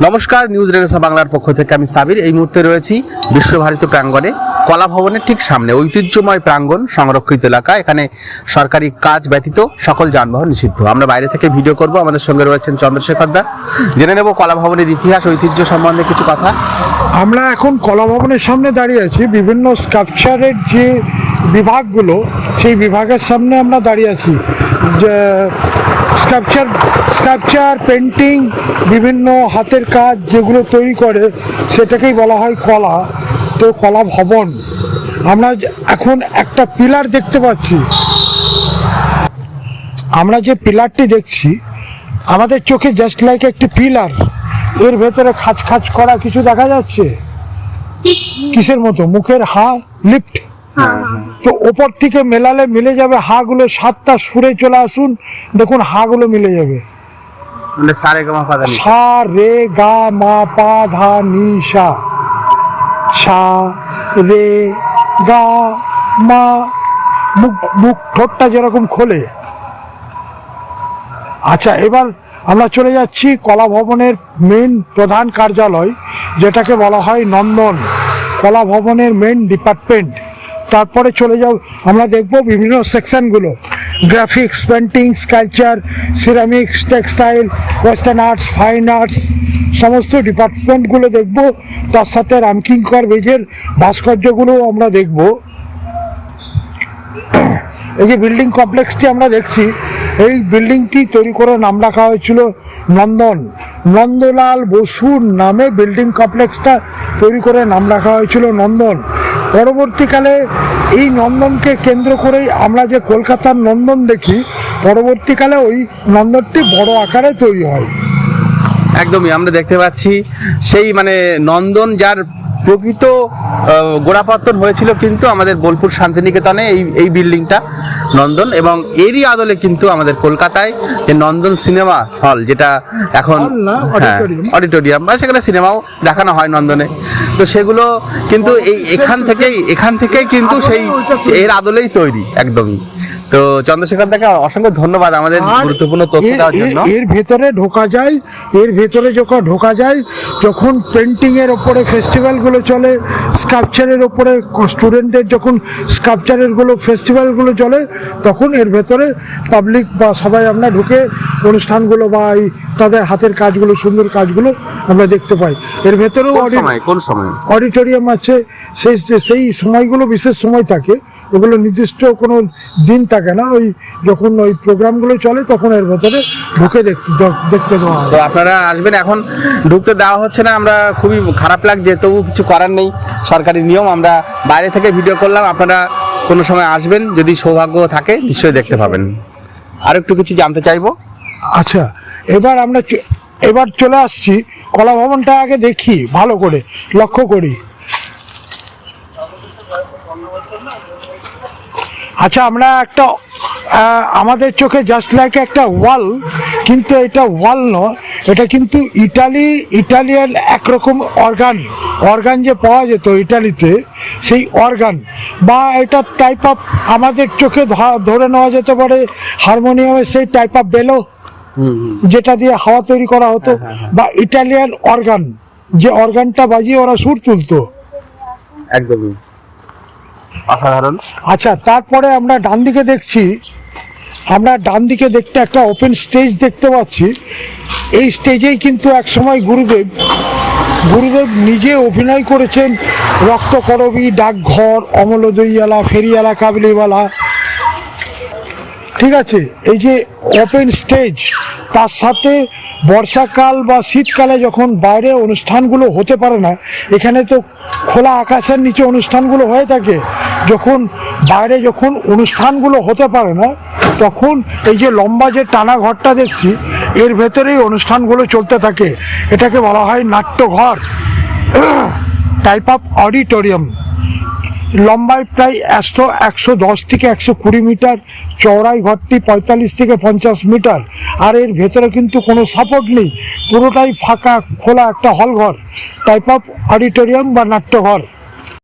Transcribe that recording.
নমস্কার news Renaissance বাংলার পক্ষ থেকে আমি সাবির। এই মুহূর্তে রয়েছি বিশ্বভারতী প্রাঙ্গণে। কলা ভবনের ঠিক সামনে, ঐতিহ্যময় প্রাঙ্গণ সংরক্ষিত এলাকা। এখানে সরকারি কাজ ব্যতীত সকল যানবাহন নিষিদ্ধ। আমরা বাইরে থেকে ভিডিও করব। আমাদের সঙ্গে রয়েছেন চন্দ্রশেখর দা। জেনে নেব কলা ভবনের ইতিহাস, ঐতিহ্য সম্বন্ধে কিছু কথা। আমরা এখন কলা ভবনের সামনে দাঁড়িয়ে আছি। বিভিন্ন স্কাল্পচারের যে বিভাগগুলো, সেই বিভাগের সামনে আমরা দাঁড়িয়ে আছি। যে স্কাল্পচার স্কাল্পচার পেন্টিং, বিভিন্ন হাতের কাজ যেগুলো তৈরি করে, সেটাকেই বলা হয় কলা। তো কলা ভবন। আমরা এখন একটা পিলার দেখতে পাচ্ছি। আমরা যে পিলারটি দেখছি, আমাদের চোখে জাস্ট লাইক একটি পিলার। এর ভেতরে খাঁচ খাঁচ করা কিছু দেখা যাচ্ছে? কিসের মতো? মুখের হা লিফট ওপর থেকে মেলালে মিলে যাবে হাগুলো সাতটা সুরে চলে আসুন দেখুন হাগুলো মিলে যাবে। মানে। সা। রে গা মা পা ধা নি সা। সা রে গা মা মুখ মুখ ঠোঁটটা যেরকম খোলে। আচ্ছা এবার আমরা চলে যাচ্ছি কলা ভবনের মেন প্রধান কার্যালয় যেটাকে বলা হয় নন্দন। কলা ভবনের মেন ডিপার্টমেন্ট তারপরে চলে যাও, আমরা দেখব বিভিন্ন সেকশনগুলো graphics painting sculpture ceramics textile western arts fine arts সমস্ত ডিপার্টমেন্টগুলো দেখব। তার সাথে রামকিঙ্কর বেজের ভাস্কর্যগুলো আমরা দেখব। এই যে বিল্ডিং কমপ্লেক্সটি আমরা দেখছি, এই বিল্ডিংটি তৈরি করে নাম রাখা হয়েছিল নন্দন। নন্দলাল বসুর নামে বিল্ডিং কমপ্লেক্সটা তৈরি করে নাম রাখা হয়েছিল নন্দন। পরবর্তীকালে এই নন্দনকে কেন্দ্র করেই আমরা যে কলকাতার নন্দন দেখি পরবর্তীকালে ওই নন্দনটি বড় আকারে তৈরি হয়। একদমই আমরা দেখতে পাচ্ছি সেই মানে নন্দন যার প্রকৃত গোড়াপত্তন হয়েছিল কিন্তু আমাদের বোলপুর শান্তিনিকেতনে এই এই বিল্ডিংটা নন্দন এবং এরই আদলে কিন্তু আমাদের কলকাতায় যে নন্দন সিনেমা হল যেটা এখন হ্যাঁ, অডিটোরিয়াম বা সেখানে সিনেমাও দেখানো হয় নন্দনে। তো সেগুলো কিন্তু এই এখান থেকেই এখান থেকেই কিন্তু সেই এর আদলেই তৈরি একদমই তো চন্দ্রশেখর দাকে অসংখ্য ধন্যবাদ আমাদের গুরুত্বপূর্ণ তথ্য দেওয়ার জন্য। এর ভেতরে ঢোকা যায় এর ভেতরে যখন ঢোকা যায় যখন পেন্টিং এর ওপরে ফেস্টিভ্যালগুলো চলে স্কাল্পচারের ওপরে স্টুডেন্টদের যখন স্কাল্পচারেরগুলো ফেস্টিভ্যালগুলো চলে তখন এর ভেতরে পাবলিক বা সবাই আমরা ঢুকে অনুষ্ঠানগুলো বা এই তাদের হাতের কাজগুলো সুন্দর কাজগুলো আমরা দেখতে পাই। এর ভেতরেও কোন সময়? অডিটোরিয়াম আছে সেই সেই সময়গুলো বিশেষ সময় থাকে। ওগুলো নির্দিষ্ট কোনো দিন থাকে না। ওই যখন ওই প্রোগ্রামগুলো চলে তখন এর ভেতরে ঢুকে দেখতে দেখতে দেওয়া হয়। তো আপনারা আসবেন এখন ঢুকতে দেওয়া হচ্ছে না। আমরা খুবই খারাপ লাগছে তবু কিছু করার নেই। সরকারি নিয়ম আমরা বাইরে থেকে ভিডিও করলাম। আপনারা কোনো সময় আসবেন যদি সৌভাগ্য থাকে নিশ্চয়ই দেখতে পাবেন। আর একটু কিছু জানতে চাইব? আচ্ছা এবার আমরা এবার চলে আসছি, কলা ভবনটা আগে দেখি, ভালো করে, লক্ষ্য করি। আচ্ছা আমরা একটা আমাদের চোখে জাস্ট লাইক একটা ওয়াল কিন্তু এটা ওয়াল নয়, এটা কিন্তু ইটালি, ইটালিয়ান একরকম অর্গান অর্গান যে পাওয়া যেত ইটালিতে, সেই অর্গান বা এটা টাইপ অফ আমাদের চোখে ধরে নেওয়া যেতে পারে হারমোনিয়ামের সেই টাইপ অফ বেলো যেটা দিয়ে হাওয়া তৈরি করা হতো বা ইটালিয়ান অর্গান যে অর্গানটা বাজিয়ে ওরা সুর তুলতো। একদমই। অসাধারণ। আচ্ছা তারপরে আমরা ডান দিকে দেখছি আমরা ডান দিকে দেখতে একটা ওপেন স্টেজ দেখতে পাচ্ছি। এই স্টেজেই কিন্তু এক সময় গুরুদেব গুরুদেব নিজে অভিনয় করেছেন রক্তকরবী ডাকঘর অমলদইয়ালা ফেরিয়ালা কাবলিওয়ালা ঠিক আছে, এই যে ওপেন স্টেজ তার সাথে বর্ষাকাল বা শীতকালে যখন বাইরে অনুষ্ঠানগুলো হতে পারে না, এখানে তো খোলা আকাশের নিচে অনুষ্ঠানগুলো হয়ে থাকে, যখন বাইরে যখন অনুষ্ঠানগুলো হতে পারে না, তখন এই যে লম্বা যে টানা ঘরটা দেখছি, এর ভেতরেই অনুষ্ঠানগুলো চলতে থাকে। এটাকে বলা হয় নাট্যঘর। টাইপ অফ অডিটোরিয়াম লম্বায় প্রায় একশো একশো দশ থেকে একশো কুড়ি মিটার চওড়াই ঘরটি পঁয়তাল্লিশ থেকে পঞ্চাশ মিটার। আর এর ভেতরে কিন্তু কোনো সাপোর্ট নেই, পুরোটাই ফাঁকা, খোলা একটা হল ঘর টাইপ অফ অডিটোরিয়াম বা নাট্যঘর।